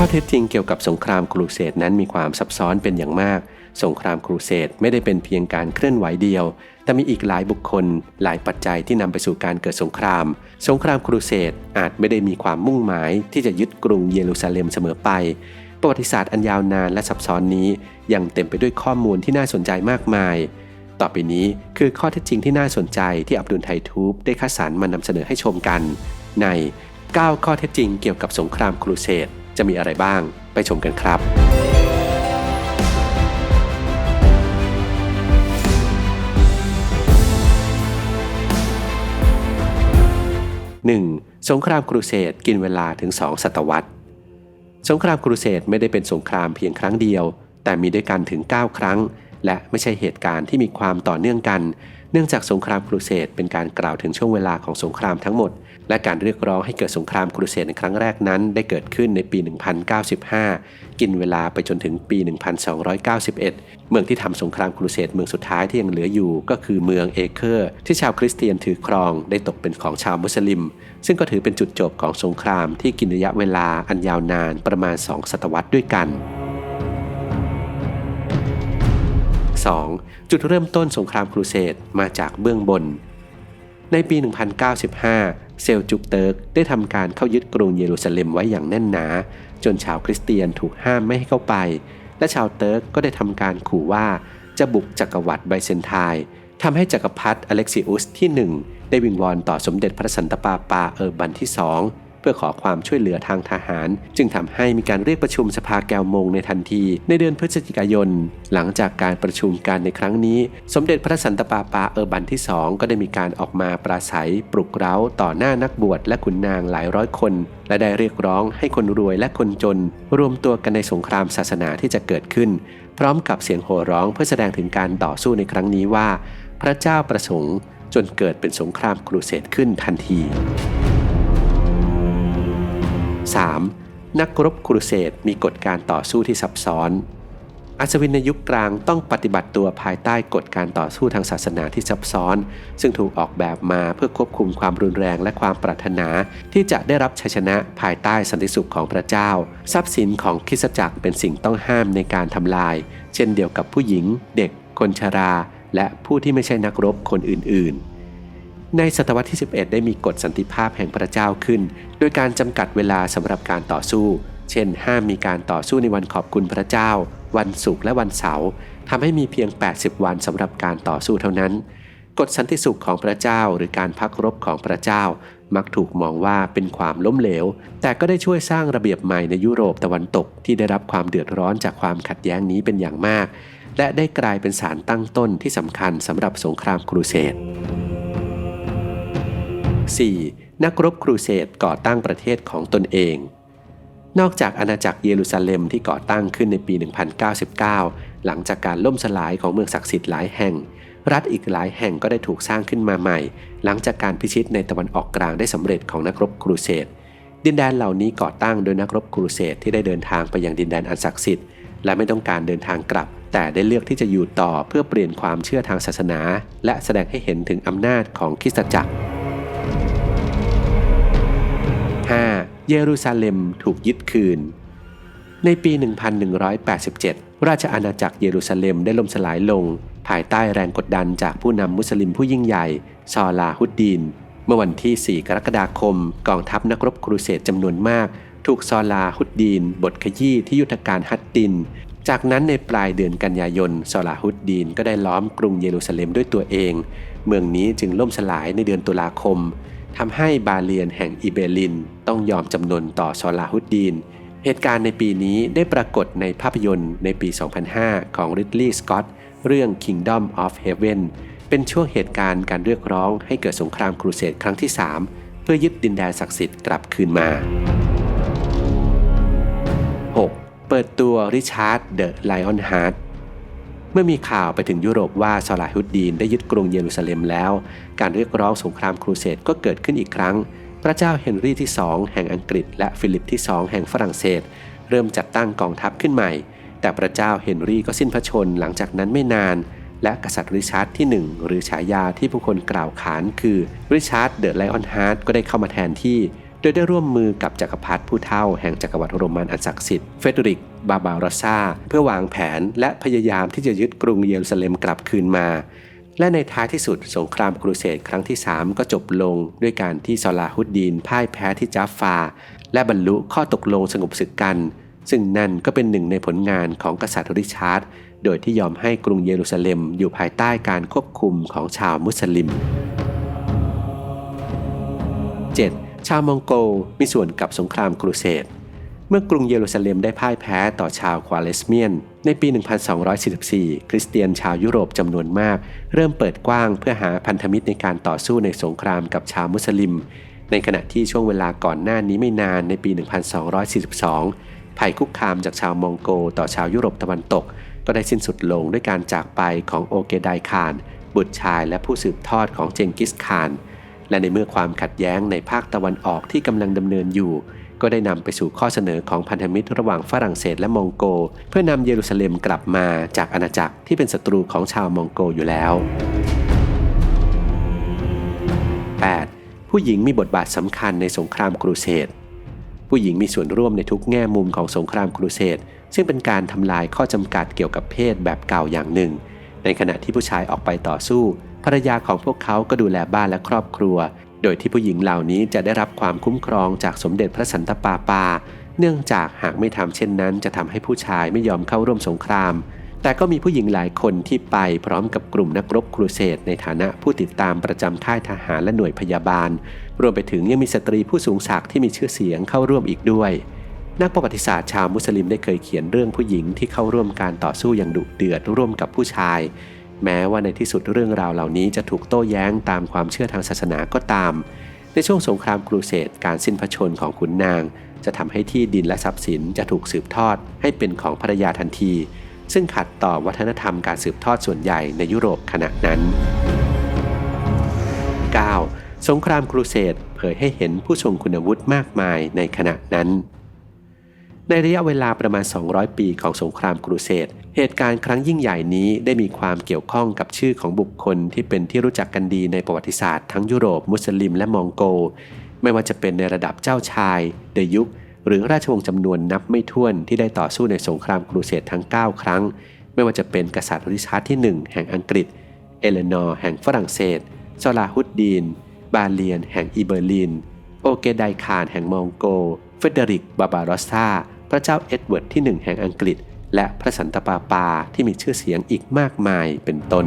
ข้อเท็จจริงเกี่ยวกับสงครามครูเสดนั้นมีความซับซ้อนเป็นอย่างมาก สงครามครูเสดไม่ได้เป็นเพียงการเคลื่อนไหวเดียว แต่มีอีกหลายบุคคล หลายปัจจัยที่นำไปสู่การเกิดสงคราม สงครามครูเสดอาจไม่ได้มีความมุ่งหมายที่จะยึดกรุงเยรูซาเล็มเสมอไปประวัติศาสตร์อันยาวนานและซับซ้อนนี้ ยังเต็มไปด้วยข้อมูลที่น่าสนใจมากมาย ต่อไปนี้คือข้อเท็จจริงที่น่าสนใจที่อับดุลไททูบได้คัดสรรมานำเสนอให้ชมกัน ใน 9 ข้อเท็จจริงเกี่ยวกับสงครามครูเสด จะมีอะไรบ้างไปชมกันครับ 1. สงครามครูเสดกินเวลาถึง 2 ศตวรรษ สงครามครูเสดไม่ได้เป็นสงครามเพียงครั้งเดียว แต่มีด้วยกันถึง 9 ครั้ง และไม่ใช่เหตุการณ์ที่มีความต่อเนื่องกัน เนื่องจากสงครามครูเสดเป็นการกล่าวถึงช่วงเวลาของสงครามทั้งหมด และการเรียกร้องให้เกิดสงครามครูเสดในครั้งแรกนั้น ได้เกิดขึ้นในปี 1095 กินเวลาไปจนถึงปี 1291 เมืองที่ทำสงครามครูเสดเมืองสุดท้ายที่ยังเหลืออยู่ ก็คือเมืองเอเคอร์ ที่ชาวคริสเตียนถือครองได้ตกเป็นของชาวมุสลิม ซึ่งก็ถือเป็นจุดจบของสงครามที่กินระยะเวลาอันยาวนานประมาณ 2 ศตวรรษด้วยกัน 2. จุดเริ่มต้นสงครามครูเสดมาจากเบื้องบน ในปี 1095 เซลจุกเติร์กได้ทำการเข้ายึดกรุงเยรูซาเล็มไว้อย่างแน่นหนา จนชาวคริสเตียนถูกห้ามไม่ให้เข้าไป และชาวเติร์กก็ได้ทำการขู่ว่าจะบุกจักรวรรดิไบเซนไทน์ทำให้จักรพรรดิอเล็กซิอุสที่ 1 ได้วิงวอนต่อสมเด็จพระสันตะปาปาเออร์บันที่ 2 เพื่อขอความช่วยเหลือทางทหาร จึงทำให้มีการเรียกประชุมสภาแก้วมงในทันที ในเดือนพฤศจิกายน หลังจากการประชุมการในครั้งนี้ สมเด็จพระสันตะปาปาเออร์บันที่สองก็ได้มีการออกมาปราศัยปลุกเร้าต่อหน้านักบวชและขุนนางหลายร้อยคน และได้เรียกร้องให้คนรวยและคนจน รวมตัวกันในสงครามศาสนาที่จะเกิดขึ้น พร้อมกับเสียงโห่ร้องเพื่อแสดงถึงการต่อสู้ในครั้งนี้ว่า พระเจ้าประสงค์จนเกิดเป็นสงครามครูเสดขึ้นทันที 3. นักรบครูเสดมีกฎการต่อสู้ที่ซับซ้อน อัศวินในยุคกลางต้องปฏิบัติตัวภายใต้กฎการต่อสู้ทางศาสนาที่ซับซ้อน ซึ่งถูกออกแบบมาเพื่อควบคุมความรุนแรงและความปรารถนา ที่จะได้รับชัยชนะภายใต้สันติสุขของพระเจ้า ทรัพย์สินของคริสตจักรเป็นสิ่งต้องห้ามในการทำลาย เช่นเดียวกับผู้หญิง เด็ก คนชรา และผู้ที่ไม่ใช่นักรบคนอื่นๆ ในศตวรรษที่ 11 ได้มีกฎสันติภาพแห่งพระเจ้าขึ้น โดยการจำกัดเวลาสำหรับการต่อสู้ เช่น ห้ามมีการต่อสู้ในวันขอบคุณพระเจ้า วันศุกร์และวันเสาร์ทำให้มีเพียง 80 วันสำหรับการต่อสู้เท่านั้น กฎสันติสุขของพระเจ้าหรือการพักรบของพระเจ้า มักถูกมองว่าเป็นความล้มเหลว แต่ก็ได้ช่วยสร้างระเบียบใหม่ในยุโรปตะวันตกที่ได้รับความเดือดร้อนจากความขัดแย้งนี้เป็นอย่างมาก และได้กลายเป็นสารตั้งต้นที่สำคัญสำหรับสงครามครูเสด 4. นักรบครูเสดก่อตั้งประเทศของตนเอง นอกจากอาณาจักรเยรูซาเล็มที่ก่อตั้งขึ้นในปี 1099 หลังจากการล่มสลายของเมืองศักดิ์สิทธิ์หลายแห่ง รัฐอีกหลายแห่งก็ได้ถูกสร้างขึ้นมาใหม่ หลังจากการพิชิตในตะวันออกกลางได้สำเร็จของนักรบครูเสดดินแดนเหล่านี้ก่อตั้งโดยนักรบครูเสดที่ได้เดินทางไปยังดินแดนอันศักดิ์สิทธิ์และไม่ต้องการเดินทางกลับ แต่ได้เลือกที่จะอยู่ต่อเพื่อเปลี่ยนความเชื่อทางศาสนา และแสดงให้เห็นถึงอำนาจของคริสตจักร เยรูซาเล็มถูกยึดคืน ในปี 1187 ราชอาณาจักรเยรูซาเล็มได้ล่มสลายลง ภายใต้แรงกดดันจากผู้นำมุสลิมผู้ยิ่งใหญ่ ซอลาฮุดดีน เมื่อวันที่ 4 กรกฎาคม กองทัพนักรบครูเสดจำนวนมาก ถูกซอลาฮุดดีน บทขยี้ที่ยุทธการฮัดดิน จากนั้นในปลายเดือนกันยายน ซอลาฮุดดีนก็ได้ล้อมกรุงเยรูซาเล็มด้วยตัวเอง เมืองนี้จึงล่มสลายในเดือนตุลาคม ทำให้บาเลียนแห่งอิเบลินต้องยอมจำนนต่อซอลาฮุดดีน เหตุการณ์ในปีนี้ได้ปรากฏในภาพยนตร์ในปี 2005 ของริดลีย์สกอตเรื่อง Kingdom of Heaven เป็นช่วงเหตุการณ์การเรียกร้องให้เกิดสงครามครูเสดครั้งที่ 3 เพื่อยึดดินแดนศักดิ์สิทธิ์กลับคืนมา 6. เปิดตัวริชาร์ดเดอะไลออนฮาร์ด เมื่อมีข่าวไปถึงยุโรปว่าซาลาฮุดดีนได้ยึดกรุงเยรูซาเล็มแล้ว การเรียกร้องสงครามครูเสดก็เกิดขึ้นอีกครั้ง พระเจ้าเฮนรี่ที่สองแห่งอังกฤษ และฟิลิปที่สองแห่งฝรั่งเศส เริ่มจัดตั้งกองทัพขึ้นใหม่ แต่พระเจ้าเฮนรี่ก็สิ้นพระชนหลังจากนั้นไม่นาน และกษัตริย์ริชาร์ดที่ 1 หรือฉายาที่ผู้คนกล่าวขานคือริชาร์ดเดอะไลออนฮาร์ดก็ได้เข้ามาแทนที่ โดยได้ร่วมมือกับจักรพรรดิผู้เท่าแห่งจักรวรรดิโรมันอันศักดิ์สิทธิ์เฟเดริก บาบารอซาเพื่อวางแผนและพยายามที่จะยึดกรุงเยรูซาเล็มกลับคืนมา และในท้ายที่สุดสงครามกรุเสดครั้งที่ 3 ก็จบลงด้วยการที่ซอลาฮุดดีนพ่ายแพ้ที่จาฟฟา และบรรลุข้อตกลงสงบศึกกัน ซึ่งนั่นก็เป็นหนึ่งในผลงานของกษัตริย์ริชาร์ดโดยที่ยอมให้กรุงเยรูซาเล็มอยู่ภายใต้การควบคุมของชาวมุสลิม 7. ชาวมองโกลมีส่วนกับสงครามกรุเสดเมื่อกรุงเยรูซาเล็มได้พ่ายแพ้ต่อชาวควาเลสเมียน ในปี 1244 คริสเตียนชาวยุโรปจำนวนมาก เริ่มเปิดกว้างเพื่อหาพันธมิตรในการต่อสู้ในสงครามกับชาวมุสลิม ในขณะที่ช่วงเวลาก่อนหน้านี้ไม่นานในปี 1242 ภัยคุกคามจากชาวมองโกต่อชาวยุโรปตะวันตก ก็ได้สิ้นสุดลงด้วยการจากไปของโอเกไดคาน บุตรชายและผู้สืบทอดของเจงกิสคาน และในเมื่อความขัดแย้งในภาคตะวันออกที่กำลังดำเนินอยู่ ก็ได้นำไปสู่ข้อเสนอของพันธมิตรระหว่างฝรั่งเศสและมองโก เพื่อนำเยรูซาเล็มกลับมาจากอาณาจักรที่เป็นศัตรูของชาวมองโกอยู่แล้ว 8. ผู้หญิงมีบทบาทสำคัญในสงครามครูเสดผู้หญิงมีส่วนร่วมในทุกแง่มุมของสงครามครูเสดซึ่งเป็นการทำลายข้อจำกัดเกี่ยวกับเพศแบบเก่าอย่างหนึ่ง ในขณะที่ผู้ชายออกไปต่อสู้ ภรรยาของพวกเขาก็ดูแลบ้านและครอบครัว โดยที่ผู้หญิงเหล่านี้จะได้รับความคุ้มครองจากสมเด็จพระสันตะปาปา เนื่องจากหากไม่ทำเช่นนั้น จะทำให้ผู้ชายไม่ยอมเข้าร่วมสงคราม แต่ก็มีผู้หญิงหลายคนที่ไปพร้อมกับกลุ่มนักรบครูเสดในฐานะผู้ติดตามประจำค่ายทหารและหน่วยพยาบาล รวมไปถึงยังมีสตรีผู้สูงศักดิ์ที่มีชื่อเสียงเข้าร่วมอีกด้วย นักประวัติศาสตร์ชาวมุสลิมได้เคยเขียนเรื่องผู้หญิงที่เข้าร่วมการต่อสู้อย่างดุเดือดร่วมกับผู้ชาย แม้ว่าในที่สุดเรื่องราวเหล่านี้จะถูกโต้แย้งตามความเชื่อทางศาสนาก็ตาม ในช่วงสงครามกรูเสดการสิ้นพระชนของขุนนาง จะทำให้ที่ดินและทรัพย์สินจะถูกสืบทอดให้เป็นของภรรยาทันที ซึ่งขัดต่อวัฒนธรรมการสืบทอดส่วนใหญ่ในยุโรปขณะนั้น 9. สงครามครูเสดเผยให้เห็นผู้ทรงคุณวุฒิมากมายในขณะนั้น ในระยะเวลาประมาณ 200 ปีของสงครามครูเสดเหตุการณ์ครั้งยิ่งใหญ่นี้ได้มีความเกี่ยวข้องกับชื่อของบุคคลที่เป็นที่รู้จักกันดีในประวัติศาสตร์ทั้งยุโรปมุสลิมและมองโก ไม่ว่าจะเป็นในระดับเจ้าชายเดยุค หรือราชวงศ์จำนวนนับไม่ถ้วนที่ได้ต่อสู้ในสงครามครูเสดทั้ง 9 ครั้ง ไม่ว่าจะเป็นกษัตริย์ริชาร์ดที่ 1 แห่งอังกฤษ เอเลนอร์แห่งฝรั่งเศสซอลาฮุดดีน บาเลียน แห่งอีเบอร์ลิน โอเกไดคานแห่งมองโก เฟเดริก บาบารอสซา พระเจ้าเอ็ดเวิร์ดที่ 1 แห่งอังกฤษ และพระสันตะปาปาที่มีชื่อเสียงอีกมากมายเป็นต้น